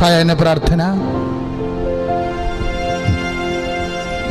സായാഹ്ന പ്രാർത്ഥന.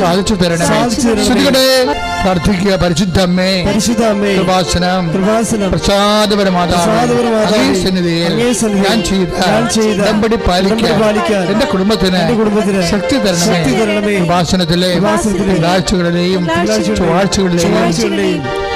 സാധിച്ചു തരണമേ. പ്രാർത്ഥിക്കുക. പരിശുദ്ധമ്മേ അമ്മേ പരിശുദ്ധ അമ്മേ കൃപാസനം കൃപാസനം പ്രസാദപരമാതാവേ പ്രസാദപരമാതാവേ, അങ്ങേ സന്നിധിയിൽ അങ്ങേ സന്നിധിയിൽ ഞാൻ ചെയ്ത ഉടമ്പടി പാലിക്കാൻ എന്റെ കുടുംബത്തിന് ശക്തി തരണമേ. കൃപാസനത്തിലെ തിങ്കളാഴ്ചകളിലെയും ചൊവ്വാഴ്ചകളിലെയും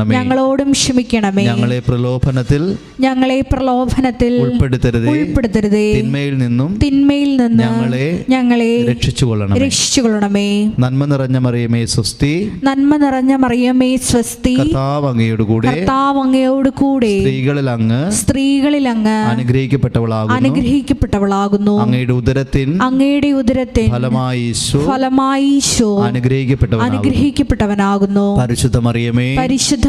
ക്ഷമിക്കണമേ. ഞങ്ങളോടും ക്ഷമിക്കണമേ. ഞങ്ങളെ പ്രലോഭനത്തിൽ ഞങ്ങളെ പ്രലോഭനത്തിൽ ഉൾപ്പെടുത്തരുതേ. ഉൾപ്പെടുത്തരുതേ. തിന്മയിൽ നിന്നും തിന്മയിൽ നിന്ന് ഞങ്ങളെ ഞങ്ങളെ രക്ഷിച്ചുകൊള്ളണമേ. രക്ഷിച്ചുകൊള്ളണമേ. നന്മ നിറഞ്ഞ മറിയമേ സ്വസ്തി. നന്മ നിറഞ്ഞ മറിയമേ സ്വസ്തി. കർത്താവ് അങ്ങയുടെ കൂടെ. കർത്താവ് അങ്ങയോട് കൂടെ. സ്ത്രീകളിൽ അങ്ങ് സ്ത്രീകളിൽ അങ്ങ് അനുഗ്രഹിക്കപ്പെട്ടവളാകുന്നു. അനുഗ്രഹിക്കപ്പെട്ടവളാകുന്നു. അങ്ങയുടെ ഉദരത്തിൻ അങ്ങയുടെ ഉദരത്തിൻ ഫലമായി ഫലമായി അനുഗ്രഹിക്കപ്പെട്ടവനാകുന്നു. പരിശുദ്ധ മറിയമേ. പരിശുദ്ധ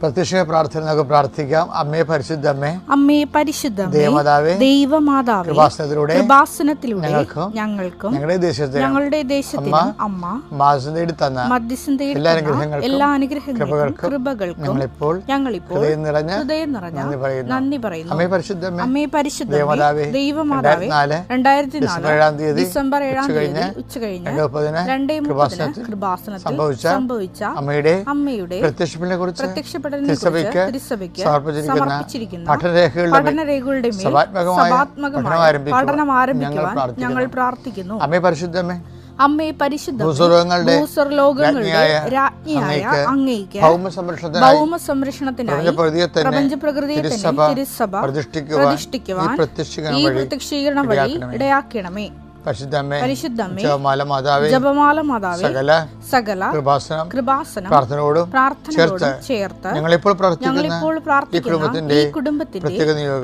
പ്രത്യക്ഷ പ്രാർത്ഥന നമുക്ക് പ്രാർത്ഥിക്കാം. അമ്മേ പരിശുദ്ധ അമ്മേ പരിശുദ്ധ ദേവമാതാവേ ദൈവമാതാവേ കൃപാസനത്തിലൂടെ കൃപാസനത്തിലൂടെ ഞങ്ങൾക്കും ഞങ്ങൾക്കും ഞങ്ങളുടെ ദേശത്തെ ഞങ്ങളുടെ ദേശത്തിനും അമ്മ മാസം തന്ന മധ്യസ്ഥം എല്ലാ അനുഗ്രഹങ്ങൾക്കും എല്ലാ അനുഗ്രഹങ്ങൾക്കും കൃപകൾക്കും ഞങ്ങളിപ്പോൾ ഞങ്ങളിപ്പോൾ ഹൃദയം നിറഞ്ഞ ഹൃദയം നിറഞ്ഞ നന്ദി പറയുന്നു. നന്ദി പറയുന്നു. അമ്മേ പരിശുദ്ധ അമ്മേ പരിശുദ്ധ ദേവമാതാവേ, രണ്ടായിരത്തി ഡിസംബർ ഏഴാം തീയതി ഡിസംബർ ഏഴാം തീയതി ഉച്ച കഴിഞ്ഞ് രണ്ട് മുപ്പതിന് കൃപാസനത്തിൽ സംഭവിച്ച അമ്മയുടെ അമ്മയുടെ പ്രത്യക്ഷപ്പിനെ കുറിച്ച് പ്രത്യക്ഷപ്പെടലിനെ പഠനരേഖകളുടെ പഠനം ആരംഭിക്കുവാൻ ഞങ്ങൾ പ്രാർത്ഥിക്കുന്നു. അമ്മേ പരിശുദ്ധ അമ്മേ പരിശുദ്ധ ഭൂസ്വർലോകങ്ങളുടെ രാജ്ഞിയായ ഭൗമ സംരക്ഷണത്തിനായി പ്രപഞ്ച പ്രകൃതിയെ തന്നെ തിരുസഭ പ്രതിഷ്ഠിക്കുവാൻ പ്രതിഷ്ഠിക്കുവാൻ ഈ പ്രത്യക്ഷീകരണം വഴി ഇടയാക്കണമേ. ഇടയാക്കണമേ പരിശുദ്ധ അമ്മേ പരിശുദ്ധ അമ്മേ ജപമാല മാതാവേ ജപമാല മാതാവേ സകല സകല കൃപാസനം കൃപാസനം പ്രാർത്ഥനയോടും പ്രാർത്ഥനയോടും ചേർത്ത് ഞങ്ങളിപ്പോൾ പ്രാർത്ഥിക്കുന്ന ഞങ്ങളിപ്പോൾ ഈ കുടുംബത്തിന്റെ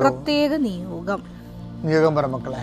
പ്രത്യേക നിയോഗം. നിയോഗം പറ മക്കളെ.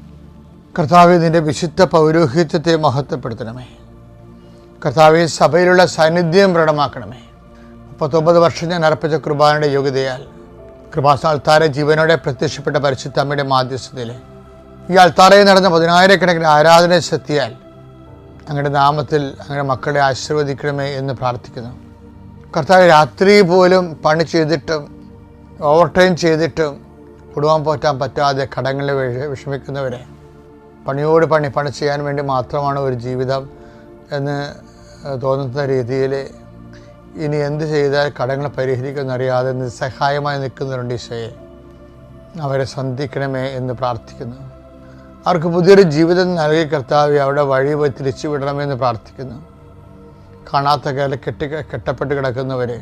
കർത്താവ് നിന്റെ വിശുദ്ധ പൗരോഹിത്യത്തെ മഹത്വപ്പെടുത്തണമേ. കർത്താവ് സഭയിലുള്ള സാന്നിധ്യം പ്രകടമാക്കണമേ. മുപ്പത്തൊമ്പത് വർഷം ഞാൻ അർപ്പിച്ച കുർബാനയുടെ യോഗ്യതയാൽ കൃപാസന അൾത്താര ജീവനോടെ പ്രത്യക്ഷപ്പെട്ട പരിശുദ്ധ അമ്മയുടെ മാധ്യസ്ഥതയിൽ ഈ അൾത്താറയിൽ നടന്ന പതിനായിരക്കണക്കിന് ആരാധന ശക്തിയാൽ അങ്ങയുടെ നാമത്തിൽ അങ്ങയുടെ മക്കളെ ആശീർവദിക്കണമേ എന്ന് പ്രാർത്ഥിക്കുന്നു. കർത്താവ് രാത്രി പോലും പണി ചെയ്തിട്ടും ഓവർ ടൈം ചെയ്തിട്ടും കുടുംബം പോറ്റാൻ പറ്റാതെ കടങ്ങളിൽ വിഷമിക്കുന്നവരെ പണിയോട് പണി പണി ചെയ്യാൻ വേണ്ടി മാത്രമാണ് ഒരു ജീവിതം എന്ന് തോന്നുന്ന രീതിയിൽ ഇനി എന്ത് ചെയ്താൽ കടങ്ങൾ പരിഹരിക്കുമെന്നറിയാതെ നിസ്സഹായമായി നിൽക്കുന്നവരുണ്ട് ഈശോയെ. അവരെ സന്ധിക്കണമേ എന്ന് പ്രാർത്ഥിക്കുന്നു. അവർക്ക് പുതിയൊരു ജീവിതം നൽകി കർത്താവ് അവിടെ വഴി പോയി തിരിച്ചു വിടണമെന്ന് പ്രാർത്ഥിക്കുന്നു. കാണാത്ത കാലം കെട്ടി കെട്ടപ്പെട്ട് കിടക്കുന്നവരെ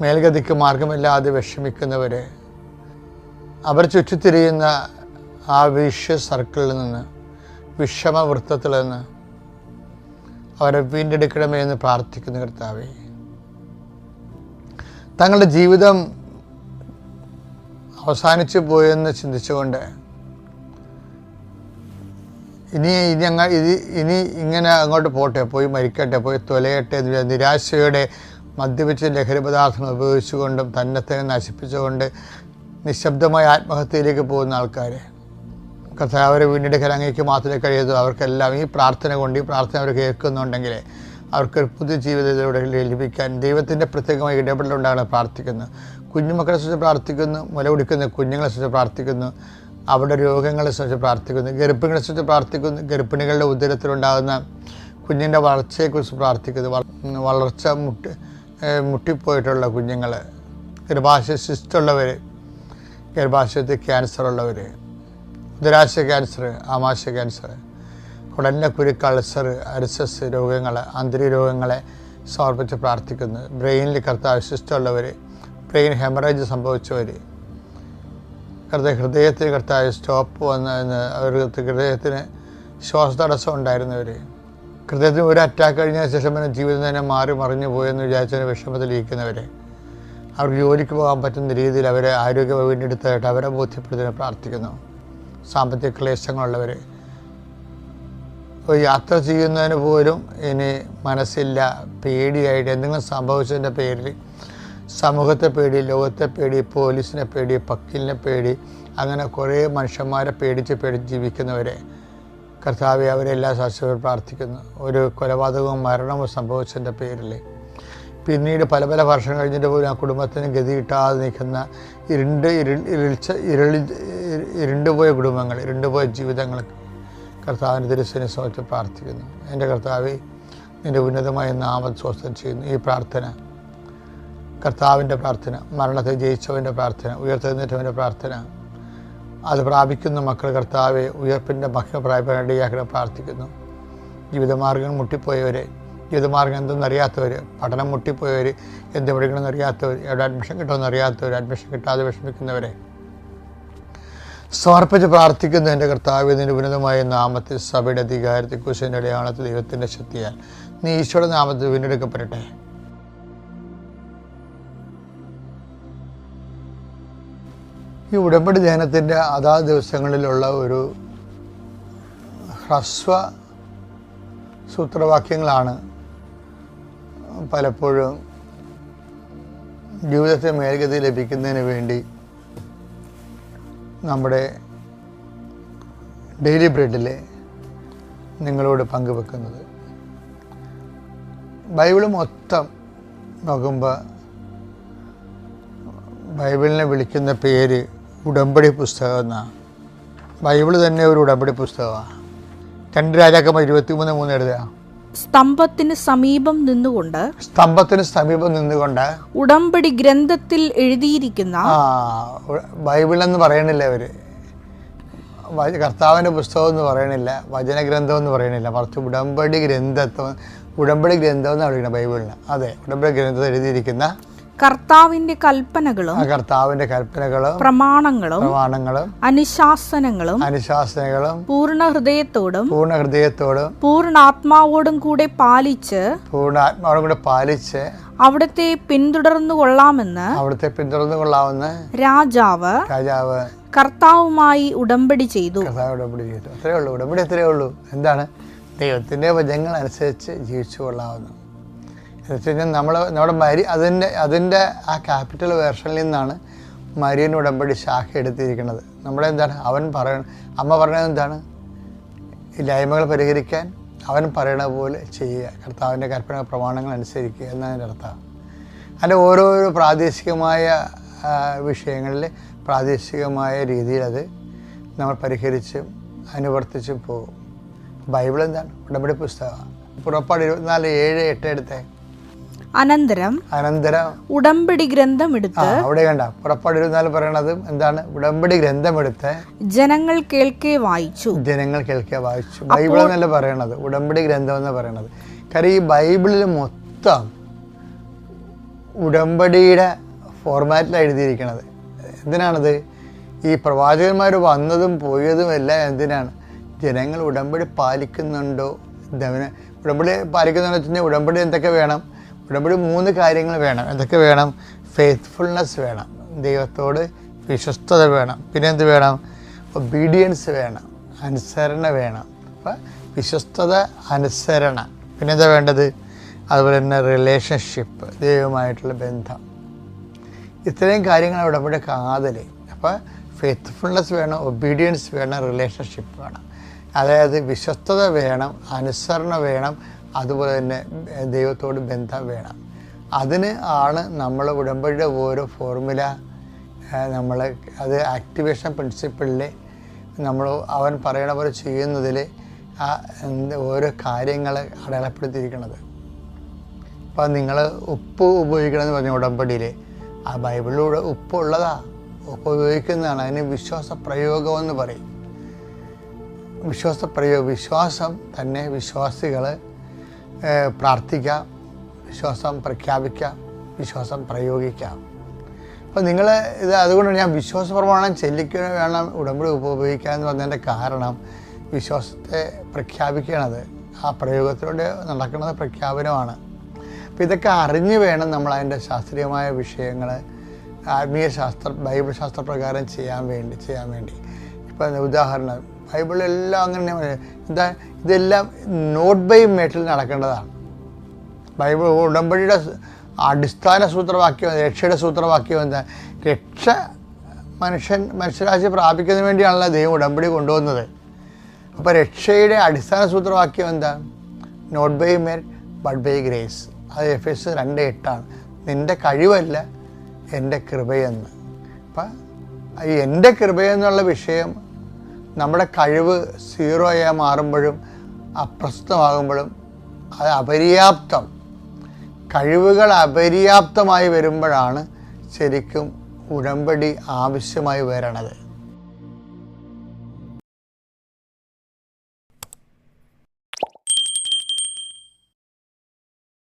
മേൽഗതിക്ക് മാർഗമില്ലാതെ വിഷമിക്കുന്നവരെ അവർ ചുറ്റിത്തിരിയുന്ന ആ വിഷ സർക്കിളിൽ നിന്ന് വിഷമവൃത്തത്തിൽ നിന്ന് അവരെ വീണ്ടെടുക്കണമേ എന്ന് പ്രാർത്ഥിക്കുന്ന കർത്താവേ. തങ്ങളുടെ ജീവിതം അവസാനിച്ചു പോയെന്ന് ചിന്തിച്ചുകൊണ്ട് ഇനി അങ്ങ ഇത് ഇനി ഇങ്ങനെ അങ്ങോട്ട് പോട്ടെ പോയി മരിക്കട്ടെ പോയി തൊലയട്ടെ എന്ന് നിരാശയുടെ മദ്യപിച്ച് ലഹരി പദാർത്ഥങ്ങൾ ഉപയോഗിച്ചുകൊണ്ടും തന്നെ തന്നെ നശിപ്പിച്ചുകൊണ്ട് നിശബ്ദമായ ആത്മഹത്യയിലേക്ക് പോകുന്ന ആൾക്കാർ കർത്താവ് അവരെ വീണ്ടെടുക്കാൻ അങ്ങേക്ക് മാത്രമേ കഴിയൂ. അവർക്കെല്ലാം ഈ പ്രാർത്ഥന കൊണ്ട് ഈ പ്രാർത്ഥന അവർ കേൾക്കുന്നുണ്ടെങ്കിൽ അവർക്കൊരു പുതിയ ജീവിതത്തിലൂടെ ലഭിക്കാൻ ദൈവത്തിന്റെ പ്രത്യേകമായി ഇടപെടലുണ്ടാകണം പ്രാർത്ഥിക്കുന്നു. കുഞ്ഞുമക്കളെ സംബന്ധിച്ച് പ്രാർത്ഥിക്കുന്നു മുല കുടിക്കുന്ന കുഞ്ഞുങ്ങളെ സംബന്ധിച്ച് പ്രാർത്ഥിക്കുന്നു അവരുടെ രോഗങ്ങളെ സംബന്ധിച്ച് പ്രാർത്ഥിക്കുന്നു ഗർഭിണികളെ സംബന്ധിച്ച് പ്രാർത്ഥിക്കുന്നു ഗർഭിണികളുടെ ഉദരത്തിലുണ്ടാകുന്ന കുഞ്ഞിന്റെ വളർച്ചയെക്കുറിച്ച് പ്രാർത്ഥിക്കുന്നു. വളർച്ച മുട്ടി മുട്ടിപ്പോയിട്ടുള്ള കുഞ്ഞുങ്ങൾ ഗർഭാശയ സിസ്റ്റുള്ളവർ ഗർഭാശയത്തിൽ ക്യാൻസർ ഉള്ളവർ ഉദരാശയ ക്യാൻസർ ആമാശയ ക്യാൻസർ ഉടനെ കുരു അൾസർ അരിസസ് രോഗങ്ങൾ ആന്തരിക രോഗങ്ങളെ സമർപ്പിച്ച് പ്രാർത്ഥിക്കുന്നു. ബ്രെയിനിൽ കർത്താവ് ശിഷ്ടമുള്ളവർ ബ്രെയിൻ ഹെമറേജ് സംഭവിച്ചവർ കർത്ത ഹൃദയത്തിന് കർത്താവ് സ്റ്റോപ്പ് വന്ന ഹൃദയത്തിന് ശ്വാസതടസ്സം ഉണ്ടായിരുന്നവർ ഹൃദയത്തിന് ഒരു അറ്റാക്ക് കഴിഞ്ഞ ശേഷം പിന്നെ ജീവിതം തന്നെ മാറി മറിഞ്ഞു പോയെന്ന് വിചാരിച്ചതിന് വിഷമത്തിലിരിക്കുന്നവർ അവർക്ക് ജോലിക്ക് പോകാൻ പറ്റുന്ന രീതിയിൽ അവരെ ആരോഗ്യം വീണ്ടെടുത്തതായിട്ട് അവരെ ബോധ്യപ്പെടുത്താൻ പ്രാർത്ഥിക്കുന്നു. സാമ്പത്തിക ക്ലേശങ്ങളുള്ളവർ. യാത്ര ചെയ്യുന്നതിന് പോലും ഇനി മനസ്സില്ല പേടിയായിട്ട് എന്തെങ്കിലും സംഭവിച്ചതിന്റെ പേരിൽ. സമൂഹത്തെ പേടി ലോകത്തെ പേടി പോലീസിനെ പേടി പക്കിലിനെ പേടി അങ്ങനെ കുറേ മനുഷ്യന്മാരെ പേടിച്ച് പേടിച്ച് ജീവിക്കുന്നവരെ. കർത്താവെ അവരെല്ലാ ശാസ്ത്രത്തിൽ പ്രാർത്ഥിക്കുന്നു. ഒരു കൊലപാതകവും മരണവും സംഭവിച്ചതിന്റെ പേരിൽ. പിന്നീട് പല പല വർഷം കഴിഞ്ഞിട്ട് പോലും ആ കുടുംബത്തിന് ഗതി കിട്ടാതെ നിൽക്കുന്ന ഇരുണ്ട് ഇരുൾ ഇരുളിച്ച ഇരുളി ഇരുണ്ടുപോയ കുടുംബങ്ങൾ ഇരുണ്ടുപോയ ജീവിതങ്ങൾ കർത്താവിന്റെ തിരുസനെ സമയത്ത് പ്രാർത്ഥിക്കുന്നു. എന്റെ കർത്താവെ നിന്റെ ഉന്നതമായ നാമം സ്വസ്ഥം ചെയ്യുന്നു. ഈ പ്രാർത്ഥന കർത്താവിന്റെ പ്രാർത്ഥന മരണത്തെ ജയിച്ചവന്റെ പ്രാർത്ഥന ഉയർത്തെഴുന്നേറ്റവന്റെ പ്രാർത്ഥന അത് പ്രാപിക്കുന്ന മക്കൾ കർത്താവെ ഉയർപ്പിന്റെ മക്കൾ പ്രാപിക്കാനിടയാക്കണം പ്രാർത്ഥിക്കുന്നു. ജീവിതമാർഗം മുട്ടിപ്പോയവരെ ജീവിതമാർഗം എന്തെന്നറിയാത്തവർ പഠനം മുട്ടിപ്പോയവർ എന്ത് പഠിക്കണമെന്ന് അറിയാത്തവർ എവിടെ അഡ്മിഷൻ കിട്ടുമെന്ന് അറിയാത്തവർ അഡ്മിഷൻ കിട്ടാതെ വിഷമിക്കുന്നവരെ സമർപ്പിച്ച് പ്രാർത്ഥിക്കുന്നു എന്റെ കർത്താവ് ഉന്നതമായ നാമത്തിൽ സഭയുടെ അധികാരത്തിൽ കുശന്റെ അടയാളത്തിൽ ദൈവത്തിന്റെ ശക്തിയാൽ നീ ഈശോയുടെ നാമത്തിൽ വീണ്ടെടുക്കപ്പെടട്ടെ. ഈ ഉടമ്പടി ധ്യാനത്തിന്റെ അതാത് ദിവസങ്ങളിലുള്ള ഒരു ഹ്രസ്വ സൂത്രവാക്യങ്ങളാണ് പലപ്പോഴും ജീവിതത്തെ മേൽഗതി ലഭിക്കുന്നതിന് വേണ്ടി നമ്മുടെ ഡെയിലി ബ്രെഡിൽ നിങ്ങളോട് പങ്കുവെക്കുന്നത്. ബൈബിൾ മൊത്തം നോക്കുമ്പോൾ ബൈബിളിനെ വിളിക്കുന്ന പേര് ഉടമ്പടി പുസ്തകം എന്നാണ് ബൈബിൾ തന്നെ ഒരു ഉടമ്പടി പുസ്തകമാണ് രണ്ട് രാജാക്കന്മാർ ഇരുപത്തി മൂന്ന് മൂന്ന് എഴുതുക സ്തംഭത്തിന് സമീപം നിന്നുകൊണ്ട് സ്തംഭത്തിന് സമീപം നിന്നുകൊണ്ട് ഉടമ്പടി ഗ്രന്ഥത്തിൽ എഴുതിയിരിക്കുന്ന ബൈബിൾ എന്ന് പറയണില്ല അവർ. കർത്താവിന്റെ കർത്താവിന്റെ പുസ്തകം എന്ന് പറയണില്ല വചനഗ്രന്ഥം എന്ന് പറയണില്ല. മറിച്ച് ഉടമ്പടി ഗ്രന്ഥത്വം ഉടമ്പടി ഗ്രന്ഥം എന്നാണ് പറയുന്നത് ബൈബിളിന്. അതെ ഉടമ്പടി ഗ്രന്ഥത്തിൽ എഴുതിയിരിക്കുന്ന കർത്താവിന്റെ കൽപ്പനകളും കർത്താവിന്റെ കൽപ്പനകളും പ്രമാണങ്ങളും പ്രമാണങ്ങളും അനുശാസനങ്ങളും അനുശാസനങ്ങളും പൂർണ ഹൃദയത്തോടും പൂർണ ഹൃദയത്തോടും പൂർണ ആത്മാവോടും കൂടെ പാലിച്ച് പൂർണ ആത്മാവോടും കൂടെ പാലിച്ച് അവിടത്തെ പിന്തുടർന്നു കൊള്ളാമെന്ന് അവിടുത്തെ പിന്തുടർന്നു കൊള്ളാമെന്ന് രാജാവ് രാജാവ് കർത്താവുമായി ഉടമ്പടി ചെയ്തു. കർത്താവ് ഉടമ്പടി ചെയ്തു. അത്രേ ഉള്ളൂ ഉടമ്പടി അത്രേ ഉള്ളൂ. എന്താണ്? ദൈവത്തിന്റെ വചങ്ങൾ അനുസരിച്ച് ജീവിച്ചു കൊള്ളാവുന്നു. എന്ന് കഴിഞ്ഞാൽ നമ്മൾ നമ്മുടെ മരി അതിന്റെ അതിന്റെ ആ ക്യാപിറ്റൽ വേർഷനിൽ നിന്നാണ് മരിയൻ ഉടമ്പടി ശാഖ എടുത്തിരിക്കുന്നത്. നമ്മുടെ എന്താണ് അവൻ പറയണ അമ്മ പറയുന്നത് എന്താണ്? ഇല്ലായ്മകൾ പരിഹരിക്കാൻ അവൻ പറയണ പോലെ ചെയ്യുക. കർത്താവിന്റെ കൽപ്പന പ്രമാണങ്ങൾ അനുസരിക്കുക എന്നതിന്റെ അർത്ഥം. അതിന്റെ ഓരോരോ പ്രാദേശികമായ വിഷയങ്ങളിൽ പ്രാദേശികമായ രീതിയിൽ അത് നമ്മൾ പരിഹരിച്ചും അനുവർത്തിച്ചും പോകും. ബൈബിൾ എന്താണ്? ഉടമ്പടി പുസ്തകമാണ്. പുറപ്പാട് ഇരുപത്തിനാല് ഏഴ് എട്ട് എടുത്തേ. അനന്തരം അനന്തരം. ഉടമ്പടി ഗ്രന്ഥം എടുത്ത് അവിടെ കണ്ട. പുറപ്പാട് ഇരുപത്തിനാല് പറയണത് എന്താണ്? ഉടമ്പടി ഗ്രന്ഥം എടുത്ത് ജനങ്ങൾ കേൾക്കെ വായിച്ചു. ജനങ്ങൾ കേൾക്കെ വായിച്ചു. ബൈബിൾ എന്നല്ല പറയണത്. ഉടമ്പടി ഗ്രന്ഥം എന്ന് പറയണത്. കാര്യം ഈ ബൈബിളിൽ മൊത്തം ഉടമ്പടിയുടെ ഫോർമാറ്റിലാണ് എഴുതിയിരിക്കുന്നത് എന്തിനാണത്? ഈ പ്രവാചകന്മാർ വന്നതും പോയതും എല്ലാം എന്തിനാണ്? ജനങ്ങൾ ഉടമ്പടി പാലിക്കുന്നുണ്ടോ? ഉടമ്പടി പാലിക്കുന്നുണ്ടോ വെച്ചാൽ ഉടമ്പടി എന്തൊക്കെ വേണം? ഉടമ്പടി മൂന്ന് കാര്യങ്ങൾ വേണം. എന്തൊക്കെ വേണം? ഫെയ്ത്ത്ഫുൾനെസ് വേണം. ദൈവത്തോട് വിശ്വസ്തത വേണം. പിന്നെ എന്ത് വേണം? ഒബീഡിയൻസ് വേണം. അനുസരണ വേണം. അപ്പം വിശ്വസ്തത അനുസരണ. പിന്നെ എന്താ വേണ്ടത്? അതുപോലെ തന്നെ റിലേഷൻഷിപ്പ് ദൈവമായിട്ടുള്ള ബന്ധം. ഇത്രയും കാര്യങ്ങൾ ഉടമ്പടി കാതൽ അപ്പോൾ ഫെയ്ത്ത്ഫുൾനെസ് വേണം ഒബീഡിയൻസ് വേണം റിലേഷൻഷിപ്പ് വേണം. അതായത് വിശ്വസ്തത വേണം അനുസരണ വേണം അതുപോലെ തന്നെ ദൈവത്തോട് ബന്ധം വേണം. അതിന് ആണ് നമ്മൾ ഉടമ്പടിയുടെ ഓരോ ഫോർമുല നമ്മൾ അത് ആക്ടിവേഷൻ പ്രിൻസിപ്പിളിൽ നമ്മൾ അവൻ പറയണ പോലെ ചെയ്യുന്നതിൽ ആ ഓരോ കാര്യങ്ങൾ അടയാളപ്പെടുത്തിയിരിക്കുന്നത് അപ്പം നിങ്ങൾ ഉപ്പ് ഉപയോഗിക്കണമെന്ന് പറഞ്ഞ ഉടമ്പടിയിൽ ആ ബൈബിളിലൂടെ ഉപ്പ് ഉള്ളതാ. ഉപ്പ് ഉപയോഗിക്കുന്നതാണ്. അതിന് വിശ്വാസ പ്രയോഗം എന്ന് പറയും. വിശ്വാസ പ്രയോഗം വിശ്വാസം തന്നെ വിശ്വാസികൾ പ്രാർത്ഥിക്കാം വിശ്വാസം പ്രഖ്യാപിക്കാം വിശ്വാസം പ്രയോഗിക്കാം. അപ്പോൾ നിങ്ങൾ ഇത് അതുകൊണ്ടാണ് ഞാൻ വിശ്വാസ പ്രമാണം ചെല്ലിക്കുക വേണം ഉടമ്പടി ഉപയോഗിക്കുക എന്ന് പറഞ്ഞതിന്റെ കാരണം വിശ്വാസത്തെ പ്രഖ്യാപിക്കണത്. ആ പ്രയോഗത്തിലൂടെ നടക്കുന്നത് പ്രഖ്യാപനമാണ്. അപ്പം ഇതൊക്കെ അറിഞ്ഞ് വേണം നമ്മൾ അതിന്റെ ശാസ്ത്രീയമായ വിഷയങ്ങൾ ആത്മീയ ശാസ്ത്ര ബൈബിൾ ശാസ്ത്രപ്രകാരം ചെയ്യാൻ വേണ്ടി ചെയ്യാൻ വേണ്ടി. ഇപ്പം ഉദാഹരണം ബൈബിളെല്ലാം അങ്ങനെ എന്താ ഇതെല്ലാം നോട്ട് ബൈ മേട്ടിൽ നടക്കേണ്ടതാണ്. ബൈബിൾ ഉടമ്പടിയുടെ അടിസ്ഥാന സൂത്രവാക്യം രക്ഷയുടെ സൂത്രവാക്യം എന്താ രക്ഷ മനുഷ്യൻ മനുഷ്യരാശി പ്രാപിക്കുന്നതിന് വേണ്ടിയാണല്ലോ ദൈവം ഉടമ്പടി കൊണ്ടുവന്നത്. അപ്പോൾ രക്ഷയുടെ അടിസ്ഥാന സൂത്രവാക്യം എന്താ? Not by merit but by grace. അത് എഫ് എസ് രണ്ട് എട്ടാണ്. നിന്റെ കഴിവല്ല എന്റെ കൃപയെന്ന്. അപ്പം ഈ എന്റെ കൃപയെന്നുള്ള വിഷയം നമ്മുടെ കഴിവ് സീറോയായി മാറുമ്പോഴും അപ്രസ്തമാകുമ്പോഴും അത് അപര്യാപ്തം. കഴിവുകൾ അപര്യാപ്തമായി വരുമ്പോഴാണ് ശരിക്കും ഉടമ്പടി ആവശ്യമായി വരണത്.